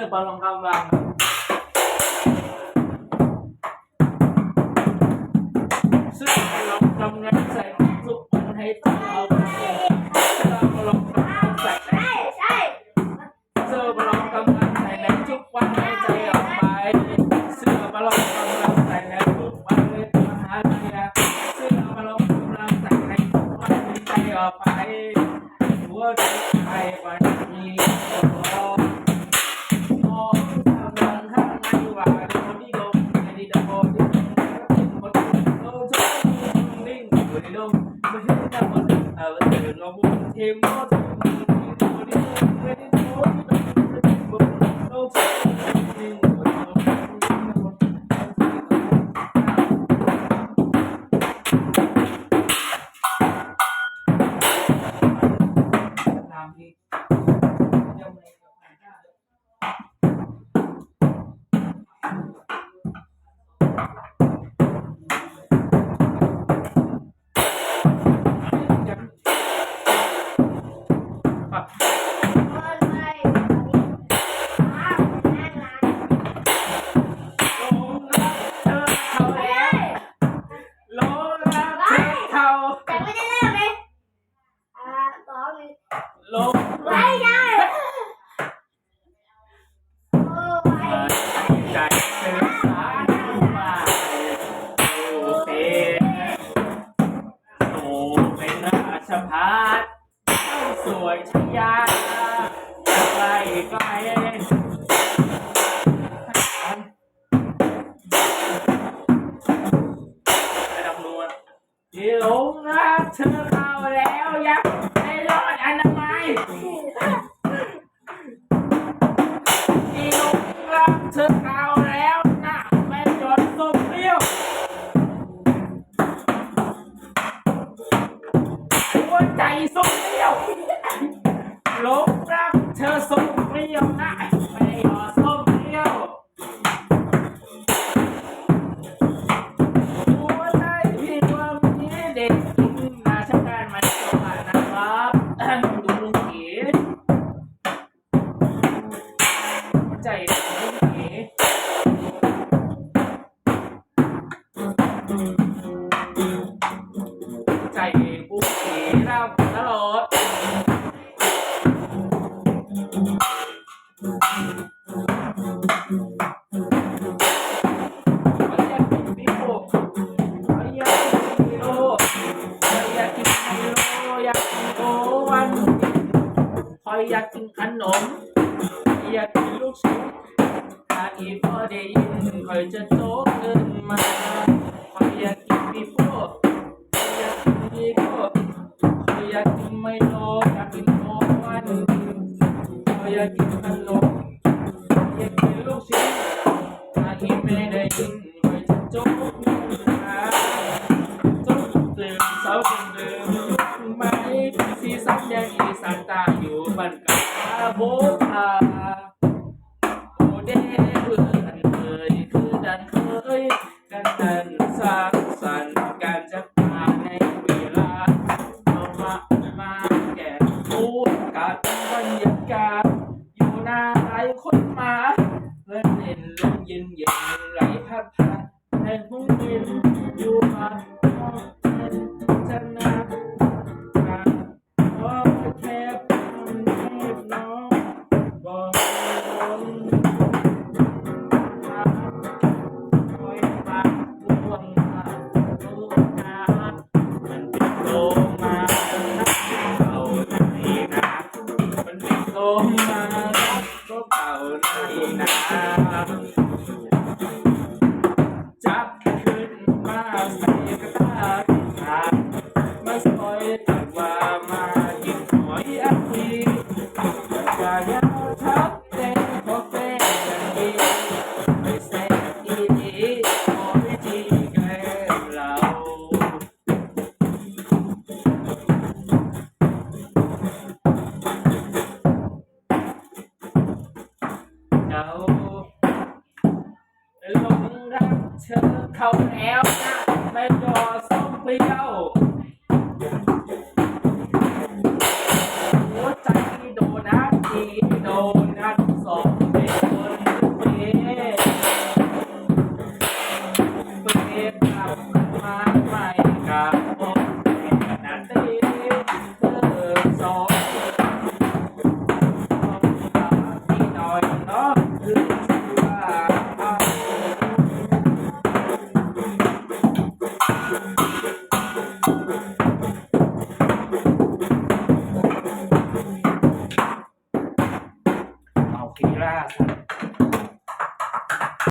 สื้อบอลลงกำลังเสื้อบอลลงกำลังใส่ทุกวันให้ต้องเอา เไกลไกลระดับนวลที่หลง ส้มเปรี้ยวนะแม่ยอดส้มเปรี้ยวหัวใจพี่ว่ามีเด็กมาชักการมาสวัสดีนะครับดูลุงเก๋ใจลุงเก๋ ออยากกินขนม อยากกินลูกชิ้นถ้าอีพอได้ยินคอยจะโตขึ้นมาคอยอยากกินปีโป้อยอยากกินดีโก้คอยอยากกินไมโลอยากกินโอวันคอยอยากกินขนมอยากกินลูกชิ้นถ้าอีไม่ได้ยินาอยู่บ้านกาโบทาโอเดเพื่อนเคยคือดันเคยกันดันสร้างสรรค์การจับมาในเวลาเอามามาแก่พูดกับบรรยากาศอยู่หน้าหลายคนมาเล่นเล่นลมเย็นเย็นไหลพัดผ่านในห้องเย็นอยู่มาห้องเย็นจะนา ล้งเราเราหลงรักเธอเขาแล้วนะไม่รอส้มเปรี้ยวหัวใจโดนัททีโดนัทสองเดียว